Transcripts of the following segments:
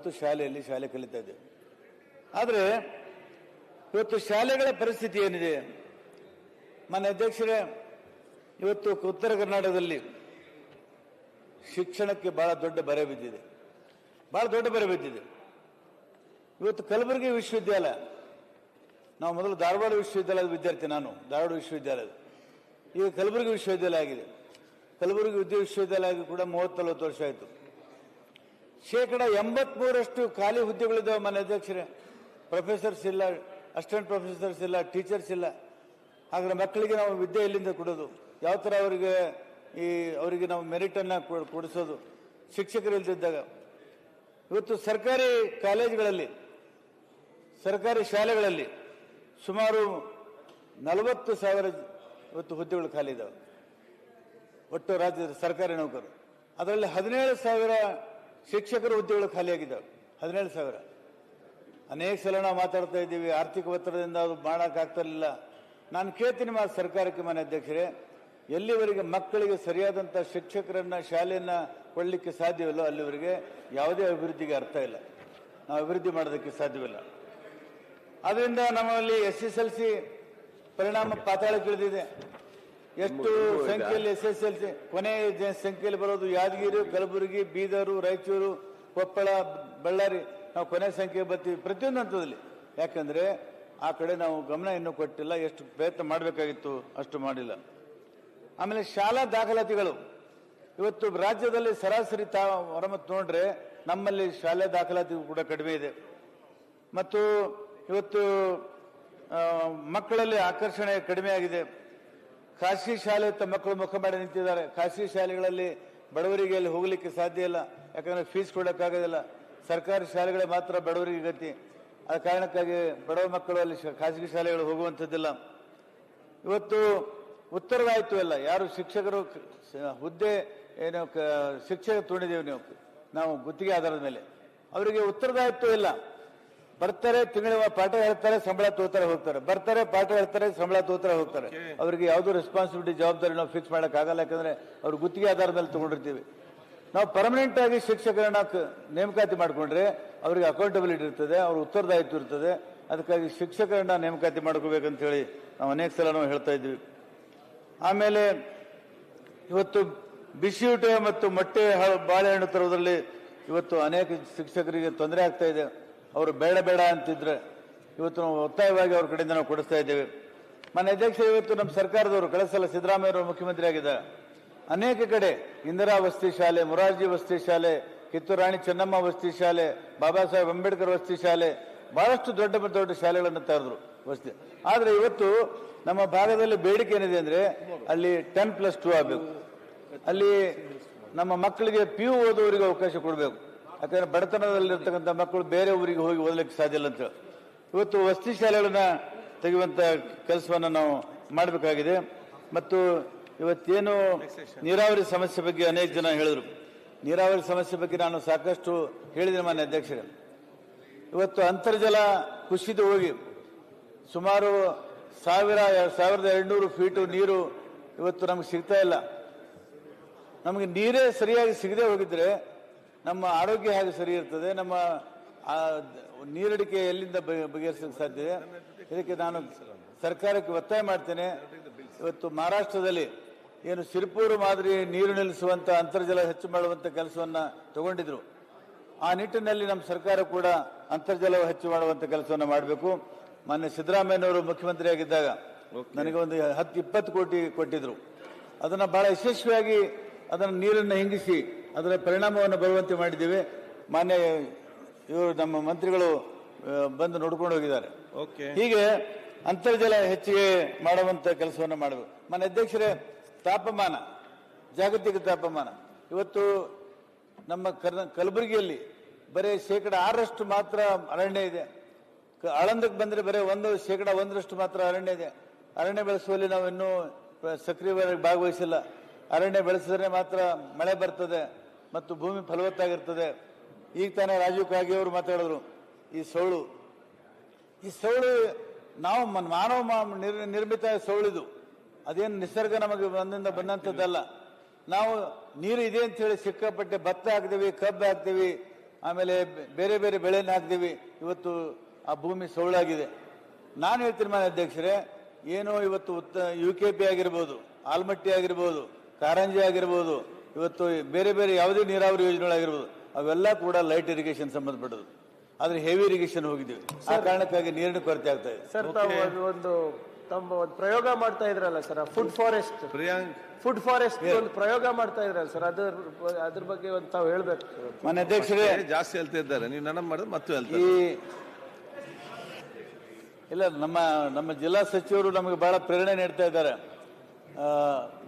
ಮತ್ತು ಶಾಲೆಯಲ್ಲಿ ಶಾಲೆ ಕಲಿತಾ ಇದ್ದೇವೆ ಆದರೆ ಇವತ್ತು ಶಾಲೆಗಳ ಪರಿಸ್ಥಿತಿ ಏನಿದೆ? ಮಾನ್ಯ ಅಧ್ಯಕ್ಷರೇ, ಇವತ್ತು ಉತ್ತರ ಕರ್ನಾಟಕದಲ್ಲಿ ಶಿಕ್ಷಣಕ್ಕೆ ಬಹಳ ದೊಡ್ಡ ಬರೆ ಬಿದ್ದಿದೆ. ಬಹಳ ದೊಡ್ಡ ಬರೆ ಬಿದ್ದಿದೆ. ಇವತ್ತು ಕಲಬುರಗಿ ವಿಶ್ವವಿದ್ಯಾಲಯ, ನಾವು ಮೊದಲು ಧಾರವಾಡ ವಿಶ್ವವಿದ್ಯಾಲಯದ ವಿದ್ಯಾರ್ಥಿ ನಾನು, ಧಾರವಾಡ ವಿಶ್ವವಿದ್ಯಾಲಯದ. ಈಗ ಕಲಬುರಗಿ ವಿಶ್ವವಿದ್ಯಾಲಯ ಆಗಿದೆ. ಕಲಬುರಗಿ ವಿದ್ಯಾ ವಿಶ್ವವಿದ್ಯಾಲಯ ಆಗಿ ಕೂಡ ಮೂವತ್ತು ನಲವತ್ತು ವರ್ಷ ಆಯಿತು. ಶೇಕಡ ಎಂಬತ್ಮೂರಷ್ಟು ಖಾಲಿ ಹುದ್ದೆಗಳಿದ್ದಾವೆ ಮನೆ ಅಧ್ಯಕ್ಷರೇ. ಪ್ರೊಫೆಸರ್ಸ್ ಇಲ್ಲ ಅಸಿಸ್ಟೆಂಟ್ ಪ್ರೊಫೆಸರ್ಸ್ ಇಲ್ಲ ಟೀಚರ್ಸ್ ಇಲ್ಲ. ಹಾಗಾದ್ರೆ ಮಕ್ಕಳಿಗೆ ನಾವು ವಿದ್ಯೆ ಎಲ್ಲಿಂದ ಕೊಡೋದು? ಯಾವ ಥರ ಅವರಿಗೆ ಈ ಅವರಿಗೆ ನಾವು ಮೆರಿಟನ್ನು ಕೊಡಿಸೋದು? ಶಿಕ್ಷಕರು ಇಲ್ದಿದ್ದಾಗ. ಇವತ್ತು ಸರ್ಕಾರಿ ಕಾಲೇಜುಗಳಲ್ಲಿ, ಸರ್ಕಾರಿ ಶಾಲೆಗಳಲ್ಲಿ ಸುಮಾರು ನಲವತ್ತು ಸಾವಿರ ಇವತ್ತು ಹುದ್ದೆಗಳು ಖಾಲಿ ಇದ್ದಾವೆ. ಒಟ್ಟು ರಾಜ್ಯದ ಸರ್ಕಾರಿ ನೌಕರು ಅದರಲ್ಲಿ ಹದಿನೇಳು ಸಾವಿರ ಶಿಕ್ಷಕರ ಹುದ್ದೆಗಳು ಖಾಲಿಯಾಗಿದ್ದಾವೆ ಹದಿನೇಳು ಸಾವಿರ. ಅನೇಕ ಸಲ ನಾವು ಮಾತಾಡ್ತಾ ಇದ್ದೀವಿ, ಆರ್ಥಿಕ ಒತ್ತಡದಿಂದ ಅದು ಮಾಡೋಕ್ಕಾಗ್ತಿರಲಿಲ್ಲ ನಾನು ಕೇಳ್ತೀನಿ ಮಾ ಸರ್ಕಾರಕ್ಕೆ ಮನೆ ಅಧ್ಯಕ್ಷರೇ, ಎಲ್ಲಿವರೆಗೆ ಮಕ್ಕಳಿಗೆ ಸರಿಯಾದಂಥ ಶಿಕ್ಷಕರನ್ನ, ಶಾಲೆಯನ್ನು ಕೊಡಲಿಕ್ಕೆ ಸಾಧ್ಯವಿಲ್ಲ, ಅಲ್ಲಿವರೆಗೆ ಯಾವುದೇ ಅಭಿವೃದ್ಧಿಗೆ ಅರ್ಥ ಇಲ್ಲ. ನಾವು ಅಭಿವೃದ್ಧಿ ಮಾಡೋದಕ್ಕೆ ಸಾಧ್ಯವಿಲ್ಲ. ಅದರಿಂದ ನಮ್ಮಲ್ಲಿ ಎಸ್ ಎಸ್ ಎಲ್ ಸಿ ಪರಿಣಾಮ ಪಾತಾಳಕ್ಕಿಳಿದಿದೆ ಎಷ್ಟು ಸಂಖ್ಯೆಯಲ್ಲಿ ಎಸ್ ಎಸ್ ಎಲ್ ಸಿ ಕೊನೆ ಜ- ಸಂಖ್ಯೆಯಲ್ಲಿ ಬರೋದು ಯಾದಗಿರಿ ಕಲಬುರಗಿ ಬೀದರು ರಾಯಚೂರು ಕೊಪ್ಪಳ ಬಳ್ಳಾರಿ. ನಾವು ಕೊನೆ ಸಂಖ್ಯೆ ಬರ್ತೀವಿ ಪ್ರತಿಯೊಂದು ಹಂತದಲ್ಲಿ. ಯಾಕಂದ್ರೆ ಆ ಕಡೆ ನಾವು ಗಮನ ಇನ್ನೂ ಕೊಟ್ಟಿಲ್ಲ ಎಷ್ಟು ಪ್ರಯತ್ನ ಮಾಡಬೇಕಾಗಿತ್ತು ಅಷ್ಟು ಮಾಡಿಲ್ಲ. ಆಮೇಲೆ ಶಾಲಾ ದಾಖಲಾತಿಗಳು. ಇವತ್ತು ರಾಜ್ಯದಲ್ಲಿ ಸರಾಸರಿ ತಾ ಹೊರಮತ್ತು ನೋಡ್ರೆ ನಮ್ಮಲ್ಲಿ ಶಾಲೆ ದಾಖಲಾತಿ ಕೂಡ ಕಡಿಮೆ ಇದೆ. ಮತ್ತು ಇವತ್ತು ಮಕ್ಕಳಲ್ಲಿ ಆಕರ್ಷಣೆ ಕಡಿಮೆ ಆಗಿದೆ. ಖಾಸಗಿ ಶಾಲೆ ಮಕ್ಕಳು ಮುಖ ಮಾಡಿ ನಿಂತಿದ್ದಾರೆ. ಖಾಸಗಿ ಶಾಲೆಗಳಲ್ಲಿ ಬಡವರಿಗೆ ಅಲ್ಲಿ ಹೋಗಲಿಕ್ಕೆ ಸಾಧ್ಯ ಇಲ್ಲ. ಯಾಕಂದ್ರೆ ಫೀಸ್ ಕೊಡೋಕ್ಕಾಗೋದಿಲ್ಲ. ಸರ್ಕಾರಿ ಶಾಲೆಗಳೇ ಮಾತ್ರ ಬಡವರಿಗೆ ಗತಿ. ಆ ಕಾರಣಕ್ಕಾಗಿ ಬಡವ ಮಕ್ಕಳು ಅಲ್ಲಿ ಖಾಸಗಿ ಶಾಲೆಗಳು ಹೋಗುವಂಥದ್ದಿಲ್ಲ. ಇವತ್ತು ಉತ್ತರದಾಯಿತು ಇಲ್ಲ ಯಾರು ಶಿಕ್ಷಕರು ಹುದ್ದೆ ಏನು ಶಿಕ್ಷಕ ತೊಗೊಂಡಿದ್ದೇವೆ ನೀವು. ನಾವು ಗುತ್ತಿಗೆ ಆಧಾರದ ಮೇಲೆ. ಅವರಿಗೆ ಉತ್ತರದಾಯಿತ್ವ ಇಲ್ಲ. ಬರ್ತಾರೆ ತಿಂಗಳ ಪಾಠ ಹೇಳ್ತಾರೆ ಸಂಬಳ ತೋತಾರೆ ಹೋಗ್ತಾರೆ. ಬರ್ತಾರೆ ಪಾಠ ಹೇಳ್ತಾರೆ ಸಂಬಳ ತೋತಾರೆ ಹೋಗ್ತಾರೆ. ಅವರಿಗೆ ಯಾವುದು ರೆಸ್ಪಾನ್ಸಿಬಿಲಿಟಿ ಜವಾಬ್ದಾರಿ ನಾವು ಫಿಕ್ಸ್ ಮಾಡಕ್ ಆಗಲ್ಲ ಯಾಕಂದ್ರೆ ಅವ್ರು ಗುತ್ತಿಗೆ ಆಧಾರದ ಮೇಲೆ ತಗೊಂಡಿರ್ತೀವಿ. ನಾವು ಪರ್ಮನೆಂಟ್ ಆಗಿ ಶಿಕ್ಷಕರನ್ನ ನೇಮಕಾತಿ ಮಾಡ್ಕೊಂಡ್ರೆ ಅವರಿಗೆ ಅಕೌಂಟಬಿಲಿಟಿ ಇರ್ತದೆ ಅವ್ರ ಉತ್ತರದಾಯಿತ್ವ ಇರ್ತದೆ. ಅದಕ್ಕಾಗಿ ಶಿಕ್ಷಕರನ್ನ ನೇಮಕಾತಿ ಮಾಡ್ಕೋಬೇಕಂತ ಹೇಳಿ ನಾವು ಅನೇಕ ಸಲ ನಾವು ಹೇಳ್ತಾ ಇದ್ವಿ. ಆಮೇಲೆ ಇವತ್ತು ಬಿಸಿಯೂಟ ಮತ್ತು ಮೊಟ್ಟೆ ಬಾಳೆಹಣ್ಣು ತರೋದ್ರಲ್ಲಿ ಇವತ್ತು ಅನೇಕ ಶಿಕ್ಷಕರಿಗೆ ತೊಂದರೆ ಆಗ್ತಾ ಇದೆ. ಅವರು ಬೇಡ ಬೇಡ ಅಂತಿದ್ರೆ ಇವತ್ತು ನಾವು ಒತ್ತಾಯವಾಗಿ ಅವ್ರ ಕಡೆಯಿಂದ ನಾವು ಕೊಡಿಸ್ತಾ ಇದ್ದೇವೆ. ಮನೆ ಅಧ್ಯಕ್ಷ ಇವತ್ತು ನಮ್ಮ ಸರ್ಕಾರದವರು ಕಳಿಸಲ್ಲ ಸಲ ಸಿದ್ದರಾಮಯ್ಯವರು ಮುಖ್ಯಮಂತ್ರಿ ಆಗಿದ್ದಾರೆ. ಅನೇಕ ಕಡೆ ಇಂದಿರಾ ವಸತಿ ಶಾಲೆ, ಮೊರಾರ್ಜಿ ವಸತಿ ಶಾಲೆ, ಕಿತ್ತೂರು ರಾಣಿ ಚೆನ್ನಮ್ಮ ವಸತಿ ಶಾಲೆ, ಬಾಬಾ ಸಾಹೇಬ್ ಅಂಬೇಡ್ಕರ್ ವಸತಿ ಶಾಲೆ, ಬಹಳಷ್ಟು ದೊಡ್ಡ ದೊಡ್ಡ ಶಾಲೆಗಳನ್ನು ತೆರೆದ್ರು ವಸತಿ. ಆದರೆ ಇವತ್ತು ನಮ್ಮ ಭಾಗದಲ್ಲಿ ಬೇಡಿಕೆ ಏನಿದೆ ಅಂದ್ರೆ ಅಲ್ಲಿ ಟೆನ್ ಪ್ಲಸ್ ಟೂ ಆಗಬೇಕು. ಅಲ್ಲಿ ನಮ್ಮ ಮಕ್ಕಳಿಗೆ ಪಿ ಯು ಓದುವವರಿಗೆ ಅವಕಾಶ ಕೊಡಬೇಕು. ಯಾಕಂದ್ರೆ ಬಡತನದಲ್ಲಿರ್ತಕ್ಕಂಥ ಮಕ್ಕಳು ಬೇರೆ ಊರಿಗೆ ಹೋಗಿ ಓದಲಿಕ್ಕೆ ಸಾಧ್ಯ ಇಲ್ಲ ಅಂತ. ಇವತ್ತು ವಸತಿ ಶಾಲೆಗಳನ್ನ ತೆಗೆಯುವಂಥ ಕೆಲಸವನ್ನು ನಾವು ಮಾಡಬೇಕಾಗಿದೆ. ಮತ್ತು ಇವತ್ತೇನು ನೀರಾವರಿ ಸಮಸ್ಯೆ ಬಗ್ಗೆ ಅನೇಕ ಜನ ಹೇಳಿದ್ರು. ನೀರಾವರಿ ಸಮಸ್ಯೆ ಬಗ್ಗೆ ನಾನು ಸಾಕಷ್ಟು ಹೇಳಿದೆ ಮಾನ್ಯ ಅಧ್ಯಕ್ಷರೇ. ಇವತ್ತು ಅಂತರ್ಜಲ ಕುಸಿದು ಹೋಗಿ ಸುಮಾರು ಸಾವಿರ, ಸಾವಿರದ ಎರಡುನೂರು ಫೀಟು ನೀರು ಇವತ್ತು ನಮ್ಗೆ ಸಿಗ್ತಾ ಇಲ್ಲ. ನಮಗೆ ನೀರೇ ಸರಿಯಾಗಿ ಸಿಗದೆ ಹೋಗಿದ್ರೆ ನಮ್ಮ ಆರೋಗ್ಯ ಹೇಗೆ ಸರಿ ಇರ್ತದೆ ನಮ್ಮ ನೀರಡಿಕೆ ಎಲ್ಲಿಂದ ಬಗೆ- ಬಗೆಹರಿಸಲಿಕ್ಕೆ ಸಾಧ್ಯ ಇದೆ? ಇದಕ್ಕೆ ನಾನು ಸರ್ಕಾರಕ್ಕೆ ಒತ್ತಾಯ ಮಾಡ್ತೇನೆ. ಇವತ್ತು ಮಹಾರಾಷ್ಟ್ರದಲ್ಲಿ ಏನು ಸಿರ್ಪೂರು ಮಾದರಿ ನೀರು ನಿಲ್ಲಿಸುವಂತ ಅಂತರ್ಜಲ ಹೆಚ್ಚು ಮಾಡುವಂಥ ಕೆಲಸವನ್ನ ತಗೊಂಡಿದ್ರು. ಆ ನಿಟ್ಟಿನಲ್ಲಿ ನಮ್ಮ ಸರ್ಕಾರ ಕೂಡ ಅಂತರ್ಜಲ ಹೆಚ್ಚು ಮಾಡುವಂಥ ಕೆಲಸವನ್ನು ಮಾಡಬೇಕು. ಮಾನ್ಯ ಸಿದ್ದರಾಮಯ್ಯನವರು ಮುಖ್ಯಮಂತ್ರಿ ಆಗಿದ್ದಾಗ ನನಗೆ ಒಂದು ಹತ್ತು ಇಪ್ಪತ್ತು ಕೋಟಿ ಕೊಟ್ಟಿದ್ರು. ಅದನ್ನ ಬಹಳ ಯಶಸ್ವಿಯಾಗಿ ಅದನ್ನು ನೀರನ್ನು ಹಿಂಗಿಸಿ ಅದರ ಪರಿಣಾಮವನ್ನು ಬರುವಂತೆ ಮಾಡಿದ್ದೇವೆ. ಮಾನ್ಯ ಇವರು ನಮ್ಮ ಮಂತ್ರಿಗಳು ಬಂದು ನೋಡ್ಕೊಂಡು ಹೋಗಿದ್ದಾರೆ. ಓಕೆ. ಹೀಗೆ ಅಂತರ್ಜಲ ಹೆಚ್ಚಿಗೆ ಮಾಡುವಂತ ಕೆಲಸವನ್ನು ಮಾಡಬೇಕು ಮಾನ್ಯ ಅಧ್ಯಕ್ಷರೇ ತಾಪಮಾನ ಜಾಗತಿಕ ತಾಪಮಾನ. ಇವತ್ತು ನಮ್ಮ ಕರ್ನ ಕಲಬುರಗಿಯಲ್ಲಿ ಬರೀ ಶೇಕಡ ಆರರಷ್ಟು ಮಾತ್ರ ಅರಣ್ಯ ಇದೆ. ಆಳಂದಕ್ಕೆ ಬಂದರೆ ಬರೀ ಒಂದು ಶೇಕಡ ಒಂದರಷ್ಟು ಮಾತ್ರ ಅರಣ್ಯ ಇದೆ. ಅರಣ್ಯ ಬೆಳೆಸುವಲ್ಲಿ ನಾವು ಇನ್ನೂ ಸಕ್ರಿಯವಾಗಿ ಭಾಗವಹಿಸಿಲ್ಲ. ಅರಣ್ಯ ಬೆಳೆಸಿದ್ರೆ ಮಾತ್ರ ಮಳೆ ಬರ್ತದೆ. ಮತ್ತು ಭೂಮಿ ಫಲವತ್ತಾಗಿರ್ತದೆ. ಈಗ ತಾನೇ ರಾಜೀವ್ ಕಾಗೆ ಅವರು ಮಾತಾಡಿದ್ರು, ಈ ಸೋಳು ಈ ಸೌಳು ನಾವು ಮಾನವ ನಿರ್ಮಿತ ಸೋಳಿದು ಅದೇನು ನಿಸರ್ಗ ನಮಗೆ ಬಂದಿಂದ ಬಂದಂಥದ್ದಲ್ಲ. ನಾವು ನೀರು ಇದೆ ಅಂತ ಹೇಳಿ ಸಿಕ್ಕಾಪಟ್ಟೆ ಭತ್ತ ಹಾಕ್ತೀವಿ ಕಬ್ಬು ಹಾಕ್ತೀವಿ ಆಮೇಲೆ ಬೇರೆ ಬೇರೆ ಬೆಳೆಯನ್ನು ಹಾಕ್ತೀವಿ ಇವತ್ತು ಆ ಭೂಮಿ ಸೌಳಾಗಿದೆ ನಾನು ಹೇಳ್ತೀನಿ ಮಾನ್ಯ ಅಧ್ಯಕ್ಷರೇ, ಏನೋ ಇವತ್ತು ಉತ್ತ, ಯು ಕೆ ಪಿ ಆಗಿರ್ಬೋದು, ಆಲ್ಮಟ್ಟಿ ಆಗಿರ್ಬೋದು, ಕಾರಂಜಿ ಆಗಿರ್ಬೋದು ಇವತ್ತು ಬೇರೆ ಬೇರೆ ಯಾವುದೇ ನೀರಾವರಿ ಯೋಜನೆಗಳಾಗಿರ್ಬೋದು ಅವೆಲ್ಲ ಕೂಡ ಲೈಟ್ ಇರಿಗೇಷನ್ ಸಂಬಂಧಪಟ್ಟದ್ದು. ಆದ್ರೆ ಹೆವಿ ಇರಿಗೇಷನ್ ಹೋಗಿದ್ದೀವಿ. ಆ ಕಾರಣಕ್ಕಾಗಿ ನೀರಿನ ಕೊರತೆ ಆಗ್ತಾ ಇದೆ. ಸರ್ ತಾವು ಅದು ಒಂದು ತಮ್ಮ ಒಂದು ಪ್ರಯೋಗ ಮಾಡ್ತಾ ಇದ್ರಲ್ಲ sir food forest Priyank food forest ಒಂದು ಪ್ರಯೋಗ ಮಾಡ್ತಾ ಇದ್ರಲ್ಲ ಸರ್ ಅದ್ರ ಅದ್ರ ಬಗ್ಗೆ ಒಂದು ತಾವು ಹೇಳ್ಬೇಕು. ಮನೆ ಅಧ್ಯಕ್ಷರೇ. ಜಾಸ್ತಿ ಹೇಳ್ತಾ ಇದ್ದಾರೆ ನೀವು ನನ್ನ ಮಾಡಿದ್ರೆ ಮತ್ತೆ ಈ ಇಲ್ಲ ನಮ್ಮ ನಮ್ಮ ಜಿಲ್ಲಾ ಸಚಿವರು ನಮಗೆ ಬಹಳ ಪ್ರೇರಣೆ ನೀಡ್ತಾ ಇದ್ದಾರೆ.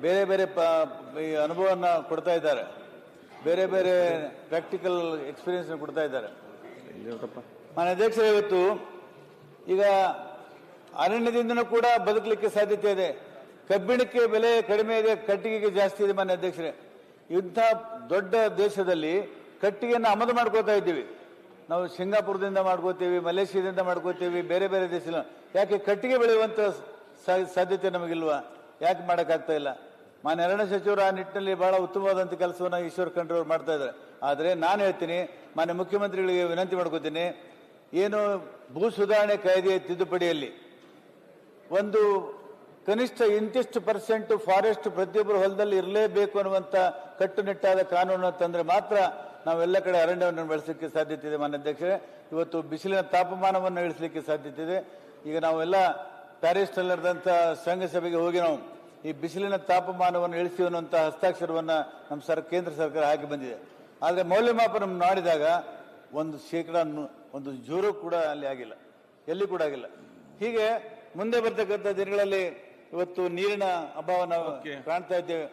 ಬೇರೆ ಬೇರೆ ಪ ಅನುಭವವನ್ನು ಕೊಡ್ತಾ ಇದ್ದಾರೆ. ಬೇರೆ ಬೇರೆ ಪ್ರಾಕ್ಟಿಕಲ್ ಎಕ್ಸ್ಪೀರಿಯನ್ಸ್ ಕೊಡ್ತಾ ಇದ್ದಾರೆ. ಮಾನ್ಯ ಅಧ್ಯಕ್ಷರೇ, ಇವತ್ತು ಈಗ ಅರಣ್ಯದಿಂದನೂ ಕೂಡ ಬದುಕಲಿಕ್ಕೆ ಸಾಧ್ಯತೆ ಇದೆ. ಕಬ್ಬಿಣಕ್ಕೆ ಬೆಲೆ ಕಡಿಮೆ ಇದೆ, ಕಟ್ಟಿಗೆಗೆ ಜಾಸ್ತಿ ಇದೆ ಮಾನ್ಯ ಅಧ್ಯಕ್ಷರೇ. ಇಂಥ ದೊಡ್ಡ ದೇಶದಲ್ಲಿ ಕಟ್ಟಿಗೆಯನ್ನು ಆಮದು ಮಾಡ್ಕೋತಾ ಇದ್ದೀವಿ. ನಾವು ಸಿಂಗಾಪುರದಿಂದ ಮಾಡ್ಕೋತೀವಿ ಮಲೇಷ್ಯಾದಿಂದ ಮಾಡ್ಕೋತೀವಿ ಬೇರೆ ಬೇರೆ ದೇಶ ಯಾಕೆ ಕಟ್ಟಿಗೆ ಬೆಳೆಯುವಂತ ಸಾ- ಸಾಧ್ಯತೆ ನಮಗಿಲ್ವಾ? ಯಾಕೆ ಮಾಡೋಕ್ಕಾಗ್ತಾ ಇಲ್ಲ? ಮಾನ್ಯ ಅರಣ್ಯ ಸಚಿವರು ಆ ನಿಟ್ಟಿನಲ್ಲಿ ಬಹಳ ಉತ್ತಮವಾದಂಥ ಕೆಲಸವನ್ನು ಈಶ್ವರ್ ಖಂಡ್ರೆ ಅವರು ಮಾಡ್ತಾ ಇದ್ದಾರೆ. ಆದರೆ ನಾನು ಹೇಳ್ತೀನಿ, ಮಾನ್ಯ ಮುಖ್ಯಮಂತ್ರಿಗಳಿಗೆ ವಿನಂತಿ ಮಾಡ್ಕೋತೀನಿ, ಏನು ಭೂ ಸುಧಾರಣೆ ಕಾಯ್ದೆ ತಿದ್ದುಪಡಿಯಲ್ಲಿ ಒಂದು ಕನಿಷ್ಠ ಇಂತಿಷ್ಟು ಪರ್ಸೆಂಟ್ ಫಾರೆಸ್ಟ್ ಪ್ರತಿಯೊಬ್ಬರು ಹೊಲದಲ್ಲಿ ಇರಲೇಬೇಕು ಅನ್ನುವಂಥ ಕಟ್ಟುನಿಟ್ಟಾದ ಕಾನೂನು ತಂದರೆ ಮಾತ್ರ ನಾವೆಲ್ಲ ಕಡೆ ಅರಣ್ಯವನ್ನು ಬೆಳೆಸಲಿಕ್ಕೆ ಸಾಧ್ಯತೆ ಇದೆ ಮಾನ್ಯ ಅಧ್ಯಕ್ಷರೇ. ಇವತ್ತು ಬಿಸಿಲಿನ ತಾಪಮಾನವನ್ನು ಇಳಿಸಲಿಕ್ಕೆ ಸಾಧ್ಯತೆ ಇದೆ. ಈಗ ನಾವೆಲ್ಲ ಪ್ಯಾರಿಸ್ ಸಂಘ ಸಭೆಗೆ ಹೋಗಿ ನಾವು ಈ ಬಿಸಿಲಿನ ತಾಪಮಾನವನ್ನು ಇಳಿಸಿ ಅನ್ನುವಂಥ ಹಸ್ತಾಕ್ಷರವನ್ನು ನಮ್ಮ ಸರ್ ಕೇಂದ್ರ ಸರ್ಕಾರ ಹಾಕಿ ಬಂದಿದೆ. ಆದರೆ ಮೌಲ್ಯಮಾಪನ ಮಾಡಿದಾಗ ಒಂದು ಶೇಕಡ ಒಂದು ಜೂರು ಕೂಡ ಅಲ್ಲಿ ಆಗಿಲ್ಲ. ಎಲ್ಲಿ ಕೂಡ ಆಗಿಲ್ಲ. ಹೀಗೆ ಮುಂದೆ ಬರ್ತಕ್ಕಂಥ ದಿನಗಳಲ್ಲಿ ಇವತ್ತು ನೀರಿನ ಅಭಾವ ನಾವು ಕಾಣ್ತಾ ಇದ್ದೇವೆ.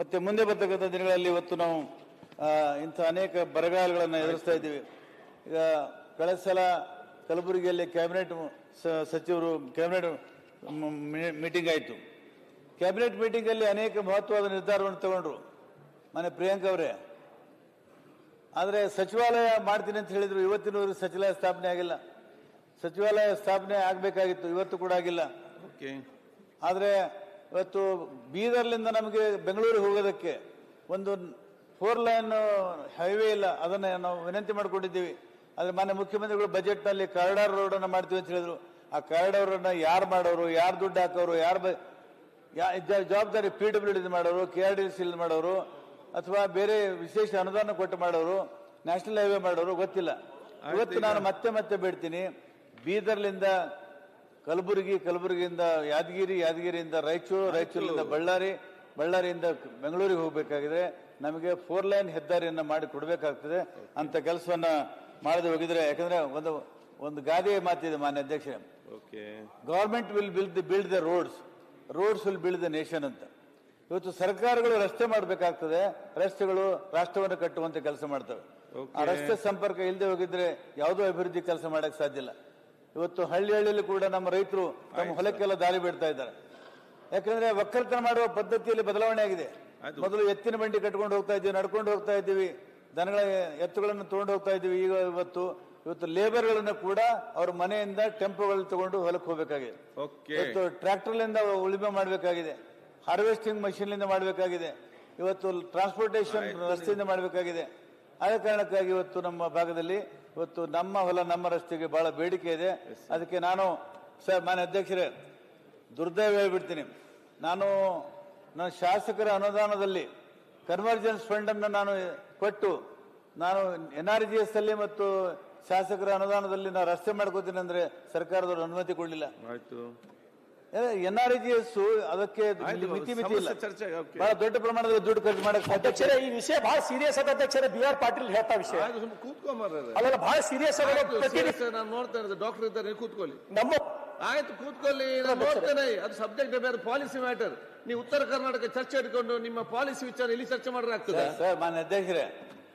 ಮತ್ತೆ ಮುಂದೆ ಬರ್ತಕ್ಕಂಥ ದಿನಗಳಲ್ಲಿ ಇವತ್ತು ನಾವು ಇಂಥ ಅನೇಕ ಬರಗಾಲಗಳನ್ನು ಎದುರಿಸ್ತಾ ಇದ್ದೀವಿ. ಈಗ ಕಳೆದ ಸಲ ಕಲಬುರಗಿಯಲ್ಲಿ ಕ್ಯಾಬಿನೆಟ್ ಸಚಿವರು ಕ್ಯಾಬಿನೆಟ್ ಮೀಟಿಂಗ್ ಆಯಿತು. ಕ್ಯಾಬಿನೆಟ್ ಮೀಟಿಂಗ್ ಅಲ್ಲಿ ಅನೇಕ ಮಹತ್ವದ ನಿರ್ಧಾರವನ್ನು ತಗೊಂಡ್ರು. ಮನೆ ಪ್ರಿಯಾಂಕ್ ಅವರೇ. ಆದರೆ ಸಚಿವಾಲಯ ಮಾಡ್ತೀನಿ ಅಂತ ಹೇಳಿದ್ರು. ಇವತ್ತಿನವರೆಗೂ ಸಚಿವಾಲಯ ಸ್ಥಾಪನೆ ಆಗಿಲ್ಲ. ಸಚಿವಾಲಯ ಸ್ಥಾಪನೆ ಆಗಬೇಕಾಗಿತ್ತು. ಇವತ್ತು ಕೂಡ ಆಗಿಲ್ಲ. ಓಕೆ ಆದರೆ ಇವತ್ತು ಬೀದರ್ಲಿಂದ ನಮಗೆ ಬೆಂಗಳೂರಿಗೆ ಹೋಗೋದಕ್ಕೆ ಒಂದು ಫೋರ್ ಲೈನ್ ಹೈವೇ ಇಲ್ಲ. ಅದನ್ನು ನಾವು ವಿನಂತಿ ಮಾಡಿಕೊಂಡಿದ್ದೀವಿ. ಆದರೆ ಮಾನ್ಯ ಮುಖ್ಯಮಂತ್ರಿಗಳು ಬಜೆಟ್ನಲ್ಲಿ ಕಾರಿಡಾರ್ ರೋಡನ್ನು ಮಾಡ್ತೀವಿ ಅಂತ ಹೇಳಿದ್ರು. ಆ ಕಾರಿಡಾರ್ ರೋಡನ್ನ ಯಾರು ಮಾಡೋರು ಯಾರು ದುಡ್ಡು ಹಾಕೋರು ಯಾರು ಬ ಜವಾಬ್ದಾರಿ ಪಿ ಡಬ್ಲ್ಯೂ ಡಿ ಮಾಡೋರು ಕೆ ಆರ್ ಡಿ ಸಿ ಮಾಡೋರು ಅಥವಾ ಬೇರೆ ವಿಶೇಷ ಅನುದಾನ ಕೊಟ್ಟು ಮಾಡೋರು ನ್ಯಾಷನಲ್ ಹೈವೇ ಮಾಡೋರು ಗೊತ್ತಿಲ್ಲ. ಇವತ್ತು ನಾನು ಮತ್ತೆ ಮತ್ತೆ ಬೇಡ್ತೀನಿ. ಬೀದರ್ಲಿಂದ ಕಲಬುರಗಿ ಕಲಬುರಗಿಯಿಂದ ಯಾದಗಿರಿ ಯಾದಗಿರಿಯಿಂದ ರಾಯಚೂರು ರಾಯಚೂರಿಂದ ಬಳ್ಳಾರಿ ಬಳ್ಳಾರಿಯಿಂದ ಬೆಂಗಳೂರಿಗೆ ಹೋಗಬೇಕಾಗಿದೆ. ನಮಗೆ ಫೋರ್ ಲೈನ್ ಹೆದ್ದಾರಿಯನ್ನು ಮಾಡಿ ಕೊಡಬೇಕಾಗ್ತದೆ. ಅಂತ ಕೆಲಸವನ್ನ ಮಾಡದೆ ಹೋಗಿದ್ರೆ ಯಾಕಂದ್ರೆ ಒಂದು ಒಂದು ಗಾದೆ ಮಾತಿದೆ ಮಾನ್ಯ ಅಧ್ಯಕ್ಷ okay. Government will build the build the roads roads will build the nation ಅಂತ. ಇವತ್ತು ಸರ್ಕಾರಗಳು ರಸ್ತೆ ಮಾಡಬೇಕಾಗ್ತದೆ. ರಸ್ತೆಗಳು ರಾಷ್ಟ್ರವನ್ನು ಕಟ್ಟುವಂತ ಕೆಲಸ ಮಾಡ್ತವೆ. ಆ ರಸ್ತೆ ಸಂಪರ್ಕ ಇಲ್ಲದೆ ಹೋಗಿದ್ರೆ ಯಾವುದೋ ಅಭಿವೃದ್ಧಿ ಕೆಲಸ ಮಾಡಕ್ ಸಾಧ್ಯ ಇಲ್ಲ. ಇವತ್ತು ಹಳ್ಳಿ ಹಳ್ಳಿಯಲ್ಲಿ ಕೂಡ ನಮ್ಮ ರೈತರು ತಮ್ಮ ಹೊಲಕ್ಕೆಲ್ಲ ದಾರಿ ಬಿಡ್ತಾ ಇದ್ದಾರೆ. ಯಾಕಂದ್ರೆ ಒಕ್ಕಲ್ತನ ಮಾಡುವ ಪದ್ಧತಿಯಲ್ಲಿ ಬದಲಾವಣೆ ಆಗಿದೆ. ಮೊದಲು ಎತ್ತಿನ ಬಂಡಿ ಕಟ್ಕೊಂಡು ಹೋಗ್ತಾ ಇದ್ದೀವಿ ನಡ್ಕೊಂಡು ಹೋಗ್ತಾ ಇದ್ದೀವಿ. ದನಗಳ ಎತ್ತುಗಳನ್ನು ತಗೊಂಡು ಹೋಗ್ತಾ ಇದ್ದೀವಿ. ಈಗ ಇವತ್ತು ಇವತ್ತು ಲೇಬರ್ಗಳನ್ನು ಕೂಡ ಅವ್ರ ಮನೆಯಿಂದ ಟೆಂಪೋಗಳು ತಗೊಂಡು ಹೊಲಕ್ಕೆ ಹೋಗಬೇಕಾಗಿದೆ. ಇವತ್ತು ಟ್ರ್ಯಾಕ್ಟರ್ಲಿಂದ ಉಳುಮೆ ಮಾಡಬೇಕಾಗಿದೆ. ಹಾರ್ವೆಸ್ಟಿಂಗ್ ಮಷೀನ್ಲಿಂದ ಮಾಡಬೇಕಾಗಿದೆ. ಇವತ್ತು ಟ್ರಾನ್ಸ್ಪೋರ್ಟೇಷನ್ ರಸ್ತೆಯಿಂದ ಮಾಡಬೇಕಾಗಿದೆ. ಆದ ಕಾರಣಕ್ಕಾಗಿ ಇವತ್ತು ನಮ್ಮ ಭಾಗದಲ್ಲಿ ಇವತ್ತು ನಮ್ಮ ಹೊಲ ನಮ್ಮ ರಸ್ತೆಗೆ ಬಹಳ ಬೇಡಿಕೆ ಇದೆ. ಅದಕ್ಕೆ ನಾನು ಸರ್ ಮಾನ್ಯ ಅಧ್ಯಕ್ಷರೇ ದುರ್ದೈವ ಹೇಳ್ಬಿಡ್ತೀನಿ. ನಾನು ನನ್ನ ಶಾಸಕರ ಅನುದಾನದಲ್ಲಿ ಕನ್ವರ್ಜೆನ್ಸ್ ಫಂಡ್ ಅನ್ನು ನಾನು ಕೊಟ್ಟು ನಾನು ಎನ್ ಆರ್ ಜಿ ಎಸ್ ಅಲ್ಲಿ ಮತ್ತು ಶಾಸಕರ ಅನುದಾನದಲ್ಲಿ ನಾನು ರಸ್ತೆ ಮಾಡ್ಕೋತೀನಿ ಅಂದ್ರೆ ಸರ್ಕಾರದವರು ಅನುಮತಿ ಕೊಡಲಿಲ್ಲ. ಆಯ್ತು. ಎನ್ ಆರ್ ಜಿ ಎಸ್ ಅದಕ್ಕೆ ಮಿತಿ ಮಿತಿ ಇಲ್ಲ. ಬಹಳ ದೊಡ್ಡ ಪ್ರಮಾಣದಲ್ಲಿ ದುಡ್ಡು ಖರ್ಚು ಮಾಡಕ್ಕೆ ಅಧ್ಯಕ್ಷರ ಈ ವಿಷಯ ಬಹಳ ಸೀರಿಯಸ್ ಅದ ಅಧ್ಯಕ್ಷರೇ ಬಿ ಆರ್ ಪಾಟೀಲ್ ಹೇಳ್ತಾ ವಿಷಯ. ಅಲ್ಲೆಲ್ಲ ಬಹಳ ಸೀರಿಯಸ್ ಪ್ರತಿ ನಾನು ನೋಡ್ತೇನೆ ಡಾಕ್ಟರ್ ಇದ್ದಾರೆ ನೀವು ಕೂತ್ಕೊಳ್ಳಿ. ನಮ್ಮ ಆಯ್ತು ಕೂತ್ಕೊಳ್ಳಿ ನಾನು ನೋಡ್ತೇನೆ ಅದು ಸಬ್ಜೆಕ್ಟ್ ಬೇರೆ ಪಾಲಿಸಿ ಮ್ಯಾಟರ್ ನೀವು ಉತ್ತರ ಕರ್ನಾಟಕ ಚರ್ಚೆ ಇಟ್ಕೊಂಡು ನಿಮ್ಮ ಪಾಲಿಸಿ ವಿಚಾರ ಇಲ್ಲಿ ಚರ್ಚೆ ಮಾಡ್ರೆ ಆಗ್ತದೆ? ಸರ್ ಮಾನ್ಯ ಅಧ್ಯಕ್ಷರೇ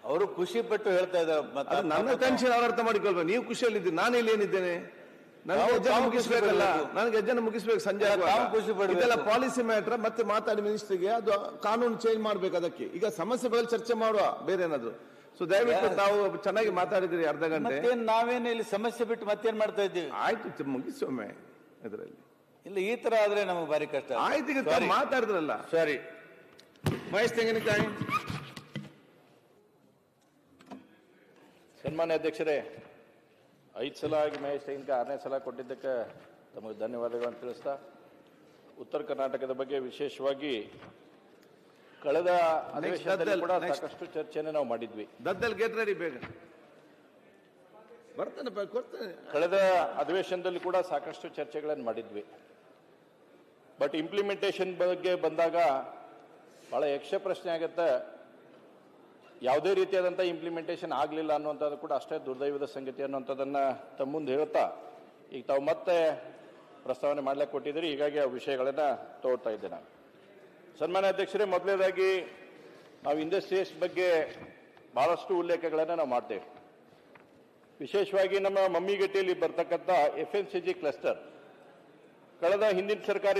ಅವರು ಖುಷಿ ಪಟ್ಟು ಹೇಳ್ತಾ ಇದ್ದಾರೆ ಮತ್ತೆ ಅದು ನನ್ನ ಟೆನ್ಷನ್ ಅವ್ರ ಅರ್ಥ ಮಾಡಿಕೊಳ್ಬೇಕು. ನೀವು ಖುಷಿಯಲ್ಲಿದ್ದೀರಿ ನಾನು ಇಲ್ಲಿ ಏನಿದ್ದೇನೆ? ನನಗೆ ನಾವು ತಾವು ಮುಗಿಸ್ಬೇಕಲ್ಲ? ಖುಷಿ. ನನಗೆ ಮುಗಿಸ್ಬೇಕು ಸಂಜೆ ಆಗುವಾಗ. ಖುಷಿ ಪಡ್ಬೇಕು. ಇದೆಲ್ಲ ಪಾಲಿಸಿ ಮ್ಯಾಟ್ರ್ ಮತ್ತೆ ಮಾತಾಡಿ ಮಿನಿಸ್ಟರ್ಗೆ ಅದು ಕಾನೂನು ಚೇಂಜ್ ಮಾಡ್ಬೇಕು ಅದಕ್ಕೆ. ಈಗ ಸಮಸ್ಯೆ ಬಗ್ಗೆ ಚರ್ಚೆ ಮಾಡುವ ಬೇರೆ ಏನಾದ್ರು. ಸೊ ದಯವಿಟ್ಟು ತಾವು ಚೆನ್ನಾಗಿ ಮಾತಾಡಿದ್ರಿ ಅರ್ಧ ಗಂಟೆ. ಮತ್ತೇನ್ ನಾವೇನು ಇಲ್ಲಿ ಸಮಸ್ಯೆ ಬಿಟ್ಟು ಮತ್ತೇನ್ ಮಾಡ್ತಾ ಇದ್ದೀವಿ? ಆಯ್ತು ಚ- ಮುಗಿಸಿ ಒಮ್ಮೆ ಇದರಲ್ಲಿ. ಇಲ್ಲ ಈ ತರ ಆದ್ರೆ ನಮಗೆ ಭಾರಿ ಕಷ್ಟ ಆಯ್ತು ಈಗ ತಾವು ಮಾತಾಡಿದ್ರಲ್ಲ. ಸರಿ ಮಹೇಶ್ ತೆಂಗಿನಕಾಯಿ. ಸನ್ಮಾನ್ಯ ಅಧ್ಯಕ್ಷರೇ ಐದು ಸಲ ಆಗಿ ಮಹೇಶ್ ಆರನೇ ಸಲ ಕೊಟ್ಟಿದ್ದಕ್ಕೆ ತಮಗೆ ಧನ್ಯವಾದಗಳನ್ನು ತಿಳಿಸ್ತಾ ಉತ್ತರ ಕರ್ನಾಟಕದ ಬಗ್ಗೆ ವಿಶೇಷವಾಗಿ ಕಳೆದ ಅಧಿವೇಶನದಲ್ಲಿ ಕೂಡ ಸಾಕಷ್ಟು ಚರ್ಚೆಯನ್ನು ನಾವು ಮಾಡಿದ್ವಿ. ದದ್ದಲ್ ಗೆಟ್ ರೆಡಿ ಬೇಗ. ಬರ್ತಾನೆ ಬ- ಕೊಡ್ತಾನೆ. ಕಳೆದ ಅಧಿವೇಶನದಲ್ಲಿ ಕೂಡ ಸಾಕಷ್ಟು ಚರ್ಚೆಗಳನ್ನು ಮಾಡಿದ್ವಿ. ಬಟ್ ಇಂಪ್ಲಿಮೆಂಟೇಷನ್ ಬಗ್ಗೆ ಬಂದಾಗ ಬಹಳ ಯಕ್ಷ ಪ್ರಶ್ನೆ ಆಗುತ್ತೆ. ಯಾವುದೇ ರೀತಿಯಾದಂಥ ಇಂಪ್ಲಿಮೆಂಟೇಷನ್ ಆಗಲಿಲ್ಲ ಅನ್ನುವಂಥದ್ದು ಕೂಡ ಅಷ್ಟೇ ದುರ್ದೈವದ ಸಂಗತಿ ಅನ್ನುವಂಥದ್ದನ್ನು ತಮ್ಮ ಮುಂದೆ ಹೇಳ್ತಾ ಈಗ ತಾವು ಮತ್ತೆ ಪ್ರಸ್ತಾವನೆ ಮಾಡ್ಲಿಕ್ಕೆ ಕೊಟ್ಟಿದ್ದೀರಿ, ಹೀಗಾಗಿ ಆ ವಿಷಯಗಳನ್ನು ತೋರ್ತಾ ಇದ್ದೆ ನಾನು. ಸನ್ಮಾನ್ಯ ಅಧ್ಯಕ್ಷರೇ, ಮೊದಲನೇದಾಗಿ ನಾವು ಇಂಡಸ್ಟ್ರೀಸ್ ಬಗ್ಗೆ ಭಾಳಷ್ಟು ಉಲ್ಲೇಖಗಳನ್ನು ನಾವು ಮಾಡ್ತೇವೆ. ವಿಶೇಷವಾಗಿ ನಮ್ಮ ಮಮ್ಮಿಗಟ್ಟಿಯಲ್ಲಿ ಬರ್ತಕ್ಕಂಥ F N C G cluster, ಕಳೆದ ಹಿಂದಿನ ಸರ್ಕಾರ